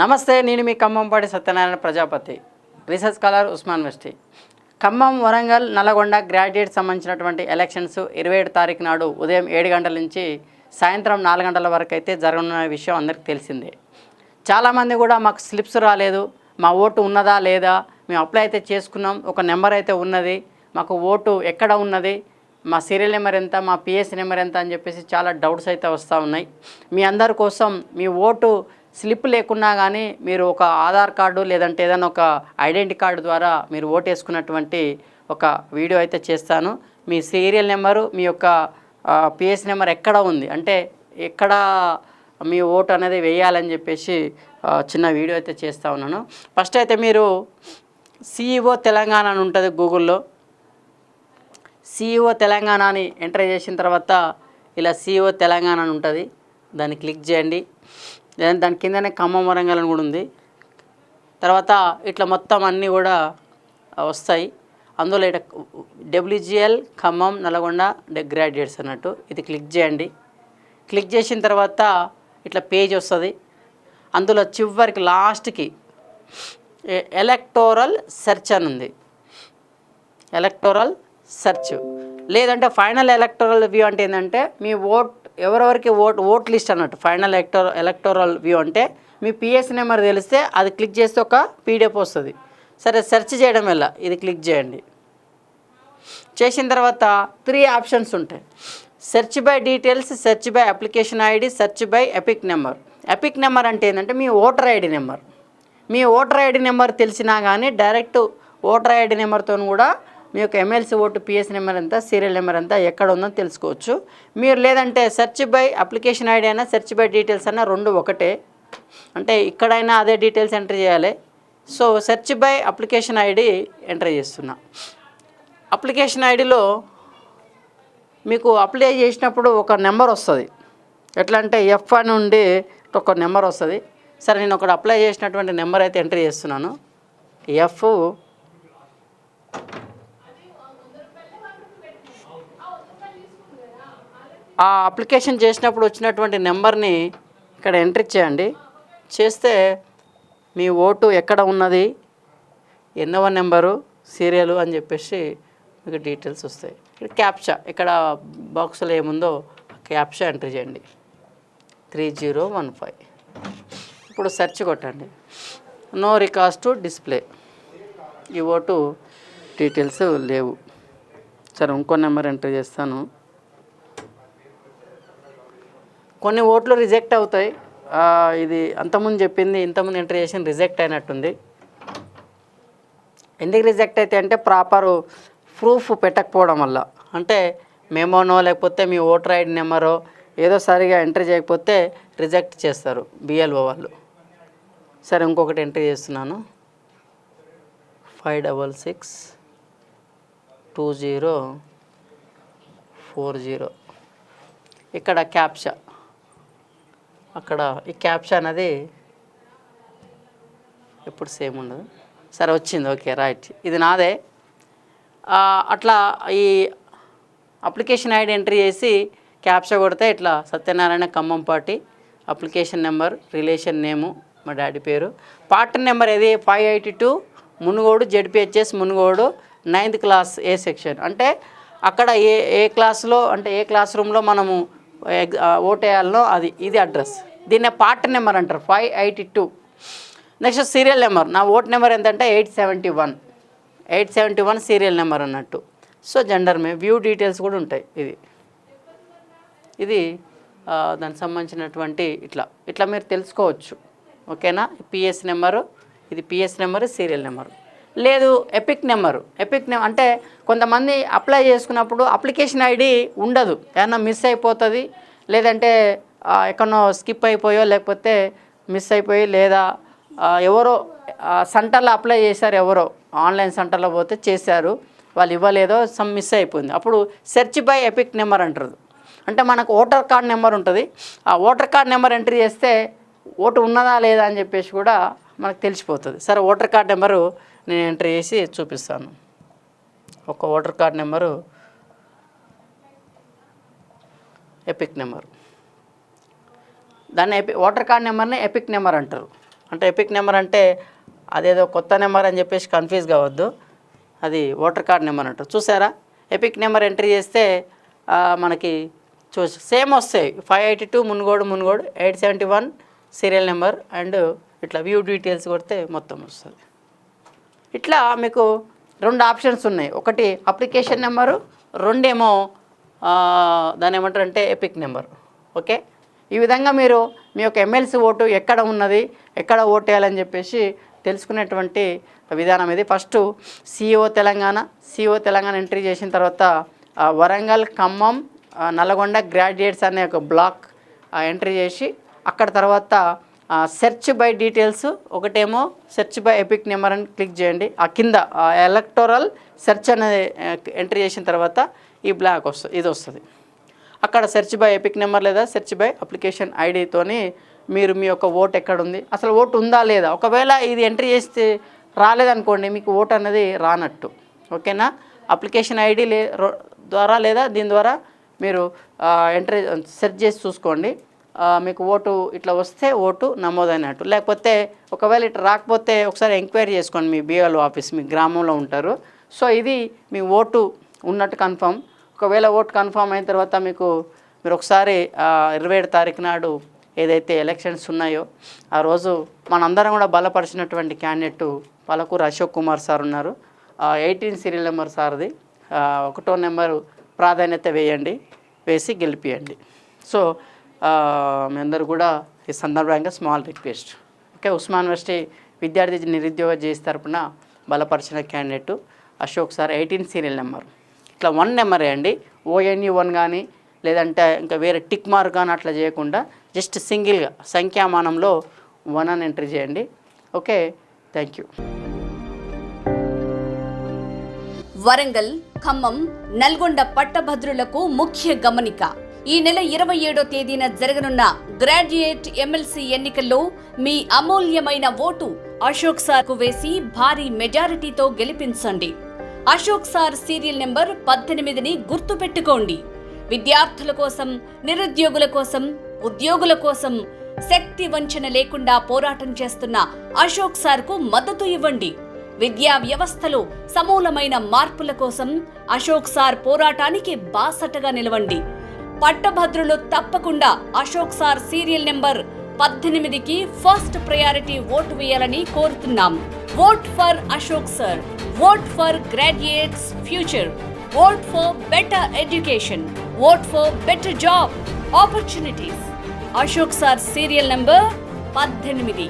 నమస్తే నేను మీ ఖమ్మంపాటి సత్యనారాయణ ప్రజాపతి. రీసెర్చ్ స్కాలర్ ఉస్మాన్ వెస్టి. ఖమ్మం వరంగల్ నల్గొండ గ్రాడ్యుయేట్ సంబంధించినటువంటి ఎలక్షన్స్ ఇరవై ఏడు తారీఖు నాడు ఉదయం ఏడు గంటల నుంచి సాయంత్రం నాలుగు గంటల వరకు అయితే జరగనున్న విషయం అందరికీ తెలిసిందే. చాలామంది కూడా మాకు స్లిప్స్ రాలేదు మా ఓటు ఉన్నదా లేదా మేము అప్లై అయితే చేసుకున్నాం ఒక నెంబర్ అయితే ఉన్నది మాకు ఓటు ఎక్కడ ఉన్నది మా సీరియల్ నెంబర్ ఎంత మా పిఎస్ నెంబర్ ఎంత అని చెప్పేసి చాలా డౌట్స్ అయితే వస్తూ ఉన్నాయి. మీ అందరి కోసం మీ ఓటు స్లిప్ లేకున్నా కానీ మీరు ఒక ఆధార్ కార్డు లేదంటే ఏదైనా ఒక ఐడెంటిటీ కార్డు ద్వారా మీరు ఓటేసుకున్నటువంటి వేసుకున్నటువంటి ఒక వీడియో అయితే చేస్తాను. మీ సీరియల్ నెంబరు మీ యొక్క పిఎస్ నెంబర్ ఎక్కడ ఉంది? అంటే ఎక్కడ మీ ఓటు అనేది వేయాలని చెప్పేసి చిన్న వీడియో అయితే చేస్తూ ఉన్నాను. ఫస్ట్ అయితే మీరు సిఇఓ తెలంగాణ అని ఉంటుంది గూగుల్లో. సిఇఓ తెలంగాణ అని ఎంటర్ చేసిన తర్వాత ఇలా సిఇఓ తెలంగాణ అని ఉంటుంది. దాన్ని క్లిక్ చేయండి. దాని దాని కిందనే ఖమ్మం వరంగల్ అని కూడా ఉంది. తర్వాత ఇట్లా మొత్తం అన్నీ కూడా వస్తాయి. అందులో ఇట డబ్ల్యూజిఎల్ ఖమ్మం నల్గొండ గ్రాడ్యుయేట్స్ అన్నట్టు. ఇది క్లిక్ చేయండి. క్లిక్ చేసిన తర్వాత ఇట్లా పేజ్ వస్తుంది. అందులో చివరికి లాస్ట్కి ఎలక్టోరల్ సెర్చ్ అని ఉంది. ఎలక్టోరల్ సెర్చ్ లేదంటే ఫైనల్ ఎలక్టోరల్ వ్యూ అంటే ఏంటంటే మీ ఓట్ ఎవరెవరికి ఓట్ ఓట్ లిస్ట్ అన్నట్టు ఫైనల్ ఎలక్టోర ఎలక్టోరల్ వ్యూ అంటే మీ పిఎస్ నెంబర్ తెలిస్తే అది క్లిక్ చేస్తే ఒక పీడిఎఫ్ వస్తుంది. సరే సెర్చ్ చేయడం ఎలా? ఇది క్లిక్ చేయండి. చేసిన తర్వాత త్రీ ఆప్షన్స్ ఉంటాయి. Search by details search by application ID search by EPIC number. EPIC number అంటే ఏంటంటే మీ ఓటర్ ఐడి నెంబర్. మీ ఓటర్ ఐడి నెంబర్ తెలిసినా కానీ డైరెక్ట్ ఓటర్ ఐడి నెంబర్తో కూడా మీ యొక్క ఎమ్మెల్సీ ఓటు పిఎస్ నెంబర్ ఎంత సీరియల్ నెంబర్ ఎంత ఎక్కడ ఉందో తెలుసుకోవచ్చు. మీరు లేదంటే సెర్చ్ బై అప్లికేషన్ ఐడి అయినా సెర్చ్ బై డీటెయిల్స్ అయినా రెండు ఒకటే. అంటే ఇక్కడైనా అదే డీటెయిల్స్ ఎంటర్ చేయాలి. So search by application ID enter చేస్తున్నా. అప్లికేషన్ ఐడిలో మీకు అప్లై చేసినప్పుడు ఒక నెంబర్ వస్తుంది. ఎట్లా అంటే ఎఫ్ అని ఉండి ఒక నెంబర్ వస్తుంది. సరే నేను ఒకటి అప్లై చేసినటువంటి నెంబర్ అయితే ఎంటర్ చేస్తున్నాను. ఎఫ్ ఆ అప్లికేషన్ చేసినప్పుడు వచ్చినటువంటి నెంబర్ని ఇక్కడ ఎంట్రీ చేయండి. చేస్తే మీ ఓటు ఎక్కడ ఉన్నది ఎన్నవ నెంబరు సీరియలు అని చెప్పేసి మీకు డీటెయిల్స్ వస్తాయి. ఇక్కడ క్యాప్చా ఇక్కడ బాక్స్లో ఏముందో క్యాప్చా ఎంట్రీ చేయండి. Three zero one five. ఇప్పుడు సెర్చ్ కొట్టండి. No record to display. ఈ ఓటు డీటెయిల్స్ లేవు. సరే ఇంకో నెంబర్ ఎంటర్ చేస్తాను. కొన్ని ఓట్లు రిజెక్ట్ అవుతాయి. ఇది అంతకుముందు చెప్పింది ఇంతకుముందు ఎంట్రీ చేసిన రిజెక్ట్ అయినట్టుంది. ఎందుకు రిజెక్ట్ అయితే అంటే ప్రాపర్ ప్రూఫ్ పెట్టకపోవడం వల్ల. అంటే మేమోనో లేకపోతే మీ ఓటర్ ఐడి నెంబరో ఏదో సరిగా ఎంట్రీ చేయకపోతే రిజెక్ట్ చేస్తారు బిఎల్ఓ వాళ్ళు. సరే ఇంకొకటి ఎంట్రీ చేస్తున్నాను. Five double six two zero four zero. ఇక్కడ క్యాప్షా. అక్కడ ఈ క్యాప్షా అనేది ఎప్పుడు సేమ్ ఉండదు. సరే వచ్చింది. ఓకే రైట్ ఇది నాదే. అట్లా ఈ అప్లికేషన్ ఐడి ఎంట్రీ చేసి క్యాప్చా కొడితే ఇట్లా Satyanarayana Khammam party application number relation name మా డాడీ పేరు. పార్టీ నెంబర్ ఏది? Five eighty two Munugodu ZPHS Munugodu ninth class A section అంటే అక్కడ ఏ ఏ క్లాస్లో అంటే ఏ క్లాస్ రూమ్లో మనము ఓటేయాలనో అది ఇది అడ్రస్. దీన్నే పార్ట్ నెంబర్ అంటారు five eighty two. Next serial number నా ఓట్ నెంబర్ ఎంతంటే eight seventy one. Eight seventy one serial number అన్నట్టు. సో జెండర్ మే వ్యూ డీటెయిల్స్ కూడా ఉంటాయి ఇది. ఇది దానికి సంబంధించినటువంటి ఇట్లా ఇట్లా మీరు తెలుసుకోవచ్చు. ఓకేనా? పిఎస్ నెంబరు ఇది పిఎస్ నెంబరు సీరియల్ నెంబరు. లేదు ఎపిక్ నెంబరు ఎపిక్ నెంబర్ అంటే కొంతమంది అప్లై చేసుకున్నప్పుడు అప్లికేషన్ ఐడి ఉండదు. ఏమన్నా మిస్ అయిపోతుంది లేదంటే ఎక్కడో స్కిప్ అయిపోయో లేకపోతే మిస్ అయిపోయి లేదా ఎవరో సెంటర్లో అప్లై చేశారు ఎవరో ఆన్లైన్ సెంటర్లో పోతే చేశారు వాళ్ళు ఇవ్వలేదో సమ్ మిస్ అయిపోయింది. అప్పుడు సెర్చ్ బై ఎపిక్ నెంబర్ అంటారు. అంటే మనకు ఓటర్ కార్డ్ నెంబర్ ఉంటుంది. ఆ ఓటర్ కార్డ్ నెంబర్ ఎంట్రీ చేస్తే ఓటు ఉన్నదా లేదా అని చెప్పేసి కూడా మనకు తెలిసిపోతుంది. సరే ఓటర్ కార్డ్ నెంబరు నేను ఎంటర్ చేసి చూపిస్తాను. ఒక voter card number EPIC number. దాన్ని ఎపి ఓటర్ కార్డ్ నెంబర్ని ఎపిక్ నెంబర్ అంటారు. అంటే ఎపిక్ నెంబర్ అంటే అదేదో కొత్త నెంబర్ అని చెప్పేసి కన్ఫ్యూజ్ కావద్దు. అది ఓటర్ కార్డ్ నెంబర్ అంటారు. చూసారా? ఎపిక్ నెంబర్ ఎంట్రీ చేస్తే మనకి చూ సేమ్ వస్తాయి. Five eighty two Munugodu Munugodu eight seventy one serial number and ఇట్లా వ్యూ డీటెయిల్స్ కొడితే మొత్తం వస్తుంది. ఇట్లా మీకు రెండు ఆప్షన్స్ ఉన్నాయి. ఒకటి అప్లికేషన్ నెంబరు రెండేమో దాని దాన్ని ఏమంటారు అంటే ఎపిక్ నెంబర్. ఓకే? ఈ విధంగా మీరు మీ యొక్క ఎమ్మెల్సీ ఓటు ఎక్కడ ఉన్నది ఎక్కడ ఓటేయాలని చెప్పేసి తెలుసుకునేటువంటి విధానం ఇది. First CEO Telangana CEO Telangana entry చేసిన తర్వాత వరంగల్ ఖమ్మం నల్గొండ గ్రాడ్యుయేట్స్ అనే ఒక బ్లాక్ ఎంట్రీ చేసి అక్కడ తర్వాత సెర్చ్ బై డీటెయిల్స్ ఒకటేమో సెర్చ్ బై ఎపిక్ నెంబర్ అని క్లిక్ చేయండి. ఆ కింద ఎలక్టోరల్ సెర్చ్ అనేది ఎంట్రీ చేసిన తర్వాత ఈ బ్లాక్ వస్తుంది ఇది వస్తుంది. అక్కడ సెర్చ్ బై ఎపిక్ నెంబర్ లేదా సెర్చ్ బై అప్లికేషన్ ఐడితోని మీరు మీ యొక్క ఓటు ఎక్కడ ఉంది అసలు ఓటు ఉందా లేదా? ఒకవేళ ఇది ఎంట్రీ చేస్తే రాలేదనుకోండి మీకు ఓటు అనేది రానట్టు. ఓకేనా? అప్లికేషన్ ఐడి లే రో- ద్వారా లేదా దీని ద్వారా మీరు ఎంట్రీ సెర్చ్ చేసి చూసుకోండి. మీకు ఓటు ఇట్లా వస్తే ఓటు నమోదైనట్టు. లేకపోతే ఒకవేళ ఇట్లా రాకపోతే ఒకసారి ఎంక్వైరీ చేసుకోండి మీ బిఎల్ఓ ఆఫీస్ మీ గ్రామంలో ఉంటారు. సో ఇది మీ ఓటు ఉన్నట్టు కన్ఫర్మ్. ఒకవేళ ఓటు కన్ఫర్మ్ అయిన తర్వాత మీకు మీరు ఒకసారి ఇరవై ఏడు తారీఖు నాడు ఏదైతే ఎలక్షన్స్ ఉన్నాయో ఆ రోజు మనందరం కూడా బలపరిచినటువంటి క్యాండిడేట్ పాలకూరు అశోక్ కుమార్ సార్ ఉన్నారు. ఎయిటీన్ సీరియల్ నెంబర్ సార్ది. ఒకటో నెంబరు ప్రాధాన్యత వేయండి వేసి గెలిపియండి. సో మీ అందరూ కూడా ఈ సందర్భంగా small request okay Osman university విద్యార్థి నిరుద్యోగ జేసి తరపున బలపరిచిన candidate Ashok sir eighteen serial number ఇట్లా వన్ నెంబరే అండి. ఓఎన్యూ వన్ కానీ లేదంటే ఇంకా వేరే టిక్ మార్క్ కానీ అట్లా చేయకుండా జస్ట్ సింగిల్గా సంఖ్యామానంలో వన్ అని ఎంట్రీ చేయండి okay thank you Warangal Khammam Nalgonda పట్టభద్రులకు ముఖ్య గమనిక. ఈ నెల ఇరవై ఏడో తేదీన జరగనున్న గ్రాడ్యుయేట్ ఎమ్మెల్సీ ఎన్నికల్లో మీ అమూల్యమైన ఓటు అశోక్ సార్కు వేసి భారీ మెజారిటీతో గెలిపించండి. అశోక్ సార్ సీరియల్ నెంబర్ పద్దెనిమిదిని గుర్తుపెట్టుకోండి. విద్యార్థుల కోసం నిరుద్యోగుల కోసం ఉద్యోగుల కోసం శక్తి వంచన లేకుండా పోరాటం చేస్తున్న అశోక్ సార్కు మద్దతు ఇవ్వండి. విద్యా వ్యవస్థలో సమూలమైన మార్పుల కోసం అశోక్ సార్ పోరాటానికి బాసటగా నిలవండి. పట్టభద్రులు తప్పకుండా అశోక్ సార్ సీరియల్ నెంబర్ పద్దెనిమిదికి ఫస్ట్ ప్రయారిటీ ఓటు వేయాలని కోరుతున్నాం. Vote for Ashok sir. Vote for graduates future vote for better education vote for better job opportunities Ashok sir serial number పద్దెనిమిది.